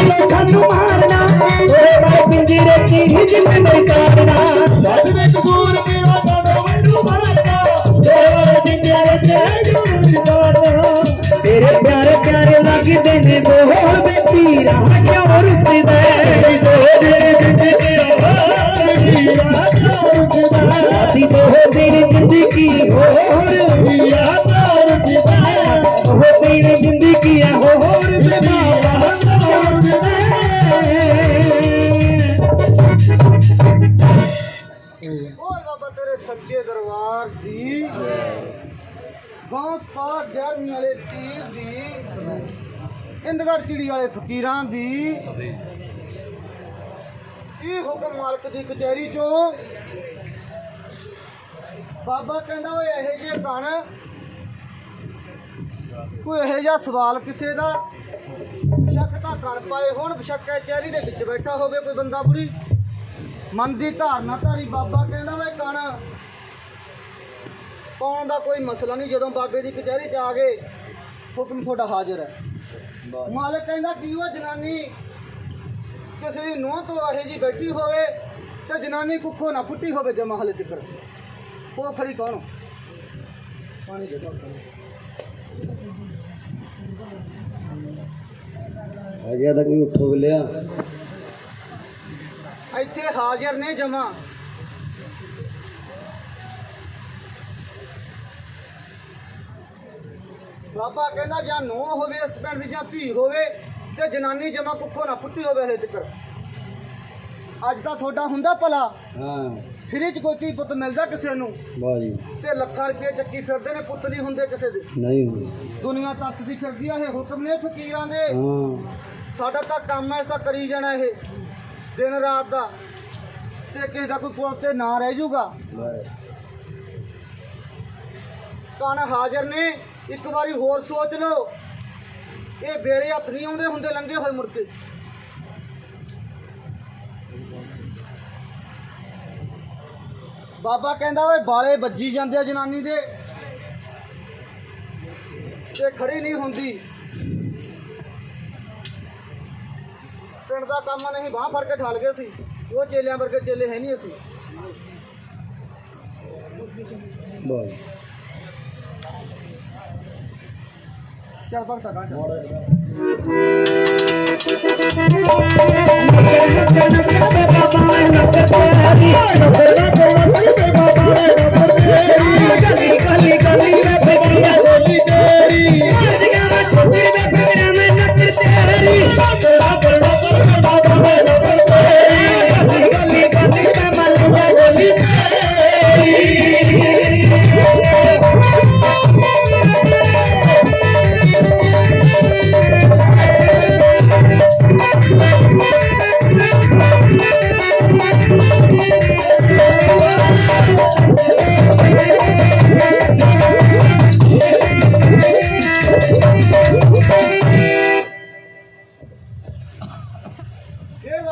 ਸਾਨੂੰ ਮਾਰਨਾ ਓਏ ਮੈਂ ਪਿੰਜਰੇ ਚ ਹੀ ਜਿੰਨੇ ਨਹੀਂ ਤਾਰਨਾ ਦੱਸ ਦੇ ਕਸੂਰ ਮੇਰਾ ਕਦੋਂ ਮੈਨੂੰ ਮਾਰਨਾ ਤੇਰੇ ਪਿੰਜਰੇ ਚ ਜੁੜ ਜਾਣਾ ਤੇਰੇ ਪਿਆਰੇ ਪਿਆਰੇ ਲੱਗਦੇ ਨੇ ਬੋਲ ਵੇ ਪੀਰਾ ਕਿਉਂ ਰੁੱਤਦਾ ਤੇਰੀ ਜ਼ਿੰਦਗੀ ਆਵਾਜ਼ ਕੀ ਆਵਾਜ਼ ਸਾਡੀ ਤੇਰੀ ਜ਼ਿੰਦਗੀ ਹੋਰ ਸੱਚੇ ਦੀ ਗਾਂਸ ਪਾ ਗਿਆਰਵੀਂ ਵਾਲੇ ਪੀਰ ਦੀ, ਇੰਦਗੜ ਚਿੜੀ ਵਾਲੇ ਫਕੀਰਾਂ ਦੀ ਇਹ ਹੁਕਮ ਮਾਲਕ ਦੀ ਕਚਹਿਰੀ ਚੋਂ ਬਾਬਾ ਕਹਿੰਦਾ ਓਏ ਇਹੋ ਜਿਹੇ ਕਣ, ਕੋਈ ਇਹੋ ਜਿਹਾ ਸਵਾਲ ਕਿਸੇ ਦਾ? ਸ਼ੱਕ ਤਾਂ ਕਣ ਪਾਏ ਹੁਣ ਬਸ਼ੱਕ ਕਚਹਿਰੀ ਦੇ ਵਿੱਚ ਬੈਠਾ ਹੋਵੇ ਕੋਈ ਬੰਦਾ ਬੁੜੀ। ਮਨ ਦੀ ਧਾਰਨਾ ਧਾਰੀ ਬਾਬਾ ਕਹਿੰਦਾ ਵੇ ਕਣ ਪਾਉਣ ਦਾ ਕੋਈ ਮਸਲਾ ਨਹੀਂ ਜਦੋਂ ਬਾਬੇ ਦੀ ਕਚਹਿਰੀ ਚ ਆ ਗਏ ਹੁਕਮ ਤੁਹਾਡਾ ਹਾਜ਼ਰ ਹੈ। ਮਾਲਕ ਕਹਿੰਦਾ ਕਿ ਉਹ ਜਨਾਨੀ? ਕਿਸੇ ਦੀ ਨੂੰਹ ਤੋਂ ਇਹੋ ਜੀ ਬੈਠੀ ਹੋਵੇ ਤੇ ਜਨਾਨੀ ਕੁੱਖੋਂ ਨਾ ਫੁੱਟੀ ਹੋਵੇ ਜਮਾ ਹਲੇ ਤੱਕ। ਉਹ ਖੜੀ ਕੌਣ? ਪਾਣੀ ਦੇ ਦੋ ਅਜੇ ਤੱਕ ਵੀ ਉੱਠੋ ਲਿਆ ਇੱਥੇ ਹਾਜ਼ਰ ਨੇ ਜਮਾ। ਬਾਬਾ ਕਹਿੰਦਾ ਜਾਂ ਨੋ ਹੋਵੇ ਇਸ ਪਿੰਡ ਦੀ ਜਾਂ ਧੀ ਹੋਵੇ ਤੇ ਜਨਾਨੀ ਜਮਾ ਕੁੱਖੋਂ ਨਾ ਫੁੱਟੀ ਹੋਵੇ ਹਲੇ ਤੱਕ ਅੱਜ ਤਾਂ ਤੁਹਾਡਾ ਹੁੰਦਾ ਭਲਾ। ਹਾਂ। ਫਿਰੇ ਚ ਕੋਈ ਧੀ ਪੁੱਤ ਮਿਲਦਾ ਕਿਸੇ ਨੂੰ? ਵਾਹ ਜੀ। ਤੇ ਲੱਖਾਂ ਰੁਪਏ ਚੱਕੀ ਫਿਰਦੇ ਨੇ ਪੁੱਤ ਨਹੀਂ ਹੁੰਦੇ ਕਿਸੇ ਦੇ। ਨਹੀਂ ਹੁੰਦੀ। ਦੁਨੀਆ ਤਰਸਦੀ ਫਿਰਦੀ ਆ ਇਹ ਹੁਕਮ ਨੇ ਫਕੀਰਾਂ ਦੇ। ਹਾਂ। ਸਾਡਾ ਤਾਂ ਕੰਮ ਐ ਤਾਂ ਕਰੀ ਜਾਣਾ ਇਹ ਦਿਨ ਰਾਤ ਦਾ। ਤੇ ਕਿਸੇ ਦਾ ਕੋਈ ਪੁੱਤ ਤੇ ਨਾ ਰਹਿ ਜਾਊਗਾ ਕਣ ਹਾਜ਼ਰ ਨੇ ਇੱਕ ਵਾਰੀ ਹੋਰ ਸੋਚ ਲਓ। ਇਹ ਵੇਲੇ ਹੱਥ ਨਹੀਂ ਆਉਂਦੇ, ਹੁੰਦੇ ਲੰਗੇ ਹੋਏ ਮੁੜ ਕੇ। ਬਾਬਾ ਕਹਿੰਦਾ ਓਏ ਬਾਲੇ ਵੱਜੀ ਜਾਂਦੇ ਆ ਜਨਾਨੀ ਦੇ। ਤੇ ਖੜੀ ਨਹੀਂ ਹੁੰਦੀ। ਪਿੰਡ ਦਾ ਕੰਮ ਨਹੀਂ, ਬਾਹ ਫੜ ਕੇ ਠਾਲ ਗਏ ਸੀ। ਉਹ ਚੇਲਿਆਂ ਵਰਗੇ ਚੇਲੇ ਹੈ ਨਹੀਂ ਅਸੀਂ। ਵਾਹ ਜੀ ਚੱਲ ਭਗਤਾ ਕਾਂ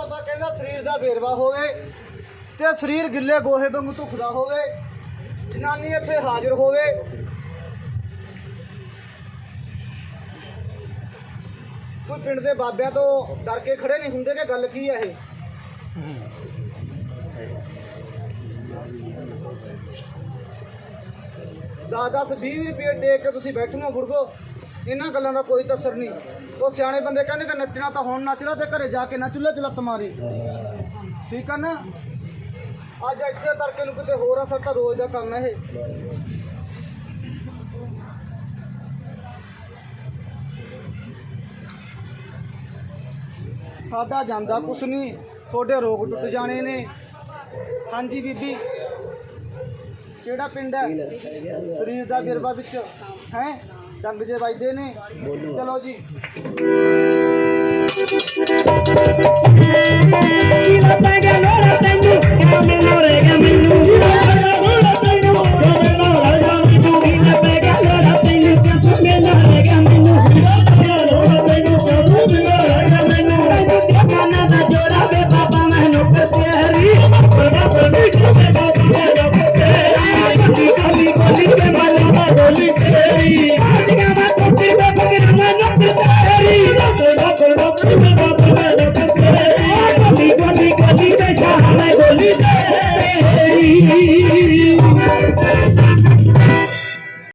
ਬਾਬਾ ਕਹਿੰਦਾ ਸਰੀਰ ਦਾ ਵੇਰਵਾ ਹੋਵੇ ਤੇ ਸਰੀਰ ਗਿੱਲੇ ਗੋਹੇ ਵਾਂਗੂ ਧੁਖਦਾ ਹੋਵੇ, ਜਨਾਨੀ ਇੱਥੇ ਹਾਜ਼ਰ ਹੋਵੇ। ਕੋਈ ਪਿੰਡ ਦੇ ਬਾਬਿਆਂ ਤੋਂ ਡਰ ਕੇ ਖੜੇ ਨਹੀਂ ਹੁੰਦੇ ਕਿ ਗੱਲ ਕੀ ਹੈ ਇਹ? ਦਸ ਦਸ 20 ਰੁਪਏ ਦੇ ਕੇ ਤੁਸੀਂ ਬੈਠੂਗੇ ਗੁਰਗੋ ਇਹਨਾਂ ਗੱਲਾਂ ਦਾ ਕੋਈ ਤਸਰ ਨਹੀਂ। ਉਹ ਸਿਆਣੇ ਬੰਦੇ ਕਹਿੰਦੇ ਕਿ ਨੱਚਣਾ ਤਾਂ ਹੁਣ ਨੱਚ ਲਓ ਤੇ ਘਰੇ ਜਾ ਕੇ ਨਾ ਚੁੱਲ੍ਹੇ 'ਚ ਲੱਤ ਮਾਰੀ। ਠੀਕ ਆ ਨਾ? ਅੱਜ ਇੱਥੇ ਤੜਕੇ ਨੂੰ ਕਿਤੇ ਹੋਰ ਅਸਰ ਤਾਂ ਰੋਜ਼ ਦਾ ਕੰਮ ਇਹ। ਸਾਡਾ ਜਾਂਦਾ ਕੁਛ ਨਹੀਂ ਤੁਹਾਡੇ ਰੋਗ ਟੁੱਟ ਜਾਣੇ ਨੇ। ਹਾਂਜੀ ਬੀਬੀ। ਕਿਹੜਾ ਪਿੰਡ ਹੈ? ਸਰੀਰ ਦਾ ਗਿਰਵਾ ਵਿੱਚ। ਹੈ? ਡੰਗ ਜੇ ਵੱਜਦੇ ਨੇ। ਚਲੋ ਜੀ। ਜੀਵਾ ਪੈ ਗਿਆ ਮੇਰਾ ਤੈਨੂੰ ਕਿਉਂ ਮੈਨੂੰ ਰੇਗਾ ਮੈਨੂੰ